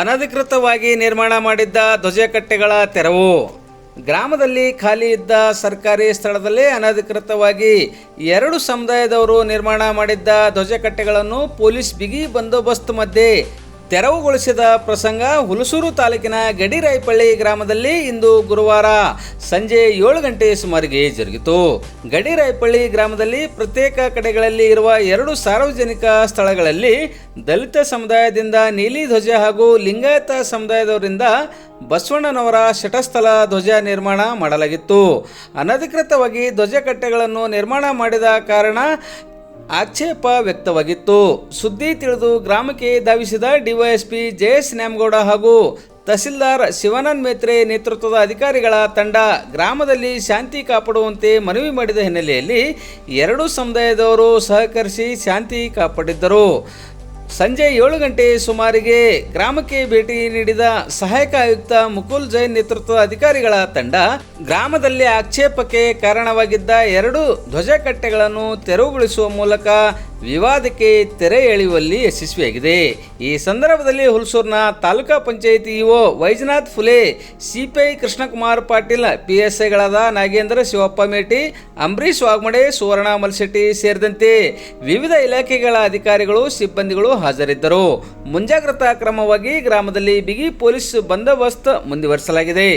ಅನಧಿಕೃತವಾಗಿ ನಿರ್ಮಾಣ ಮಾಡಿದ್ದ ಧ್ವಜಕಟ್ಟೆಗಳ ತೆರವು. ಗ್ರಾಮದಲ್ಲಿ ಖಾಲಿ ಇದ್ದ ಸರ್ಕಾರಿ ಸ್ಥಳದಲ್ಲಿ ಅನಧಿಕೃತವಾಗಿ ಎರಡು ಸಮುದಾಯದವರು ನಿರ್ಮಾಣ ಮಾಡಿದ್ದ ಧ್ವಜಕಟ್ಟೆಗಳನ್ನು ಪೊಲೀಸ್ ಬಿಗಿ ಬಂದೋಬಸ್ತ್ ಮಧ್ಯೆ ತೆರವುಗೊಳಿಸಿದ ಪ್ರಸಂಗ ಹುಲಸೂರು ತಾಲೂಕಿನ ಗಡಿರಾಯಪಳ್ಳಿ ಗ್ರಾಮದಲ್ಲಿ ಇಂದು ಗುರುವಾರ ಸಂಜೆ ಏಳು ಗಂಟೆ ಸುಮಾರಿಗೆ ಜರುಗಿತು. ಗಡಿರಾಯಪಳ್ಳಿ ಗ್ರಾಮದಲ್ಲಿ ಪ್ರತ್ಯೇಕ ಕಡೆಗಳಲ್ಲಿ ಇರುವ ಎರಡು ಸಾರ್ವಜನಿಕ ಸ್ಥಳಗಳಲ್ಲಿ ದಲಿತ ಸಮುದಾಯದಿಂದ ನೀಲಿ ಧ್ವಜ ಹಾಗೂ ಲಿಂಗಾಯತ ಸಮುದಾಯದವರಿಂದ ಬಸವಣ್ಣನವರ ಶಟಸ್ಥಲ ಧ್ವಜ ನಿರ್ಮಾಣ ಮಾಡಲಾಗಿತ್ತು. ಅನಧಿಕೃತವಾಗಿ ಧ್ವಜ ಕಟ್ಟೆಗಳನ್ನು ನಿರ್ಮಾಣ ಮಾಡಿದ ಕಾರಣ ಆಕ್ಷೇಪ ವ್ಯಕ್ತವಾಗಿತ್ತು. ಸುದ್ದಿ ತಿಳಿದು ಗ್ರಾಮಕ್ಕೆ ಧಾವಿಸಿದ ಡಿವೈಎಸ್ಪಿ ಜಯಸ್ ನ್ಯಾಮಗೌಡ ಹಾಗೂ ತಹಸೀಲ್ದಾರ್ ಶಿವಾನಂದ್ ಮೇತ್ರೆ ನೇತೃತ್ವದ ಅಧಿಕಾರಿಗಳ ತಂಡ ಗ್ರಾಮದಲ್ಲಿ ಶಾಂತಿ ಕಾಪಾಡುವಂತೆ ಮನವಿ ಮಾಡಿದ ಹಿನ್ನೆಲೆಯಲ್ಲಿ ಎರಡೂ ಸಮುದಾಯದವರು ಸಹಕರಿಸಿ ಶಾಂತಿ ಕಾಪಾಡಿದ್ದರು. ಸಂಜೆ ಏಳು ಗಂಟೆ ಸುಮಾರಿಗೆ ಗ್ರಾಮಕ್ಕೆ ಭೇಟಿ ನೀಡಿದ ಸಹಾಯಕ ಆಯುಕ್ತ ಮುಕುಲ್ ಜೈನ್ ನೇತೃತ್ವದ ಅಧಿಕಾರಿಗಳ ತಂಡ ಗ್ರಾಮದಲ್ಲಿ ಆಕ್ಷೇಪಕ್ಕೆ ಕಾರಣವಾಗಿದ್ದ ಎರಡು ಧ್ವಜಕಟ್ಟೆಗಳನ್ನು ತೆರವುಗೊಳಿಸುವ ಮೂಲಕ ವಿವಾದಕ್ಕೆ ತೆರೆ ಎಳೆಯುವಲ್ಲಿ ಯಶಸ್ವಿಯಾಗಿದೆ. ಈ ಸಂದರ್ಭದಲ್ಲಿ ಹುಲ್ಸೂರಿನ ತಾಲೂಕಾ ಪಂಚಾಯಿತಿ ಇಒ ವೈಜನಾಥ್ ಫುಲೆ, ಸಿಪಿಐ ಕೃಷ್ಣಕುಮಾರ್ ಪಾಟೀಲ್, ಪಿಎಸ್ಐಗಳಾದ ಐಗಳಾದ ನಾಗೇಂದ್ರ ಶಿವಪ್ಪ ಮೇಟಿ ಅಂಬರೀಶ್ ವಾಗ್ಮಡೆ, ಸುವರ್ಣ ಮಲ್ಶೆಟ್ಟಿ ಸೇರಿದಂತೆ ವಿವಿಧ ಇಲಾಖೆಗಳ ಅಧಿಕಾರಿಗಳು, ಸಿಬ್ಬಂದಿಗಳು ಹಾಜರಿದ್ದರು. ಮುಂಜಾಗ್ರತಾ ಕ್ರಮವಾಗಿ ಗ್ರಾಮದಲ್ಲಿ ಬಿಗಿ ಪೊಲೀಸ್ ಬಂದೋಬಸ್ತ್ ಮುಂದುವರಿಸಲಾಗಿದೆ.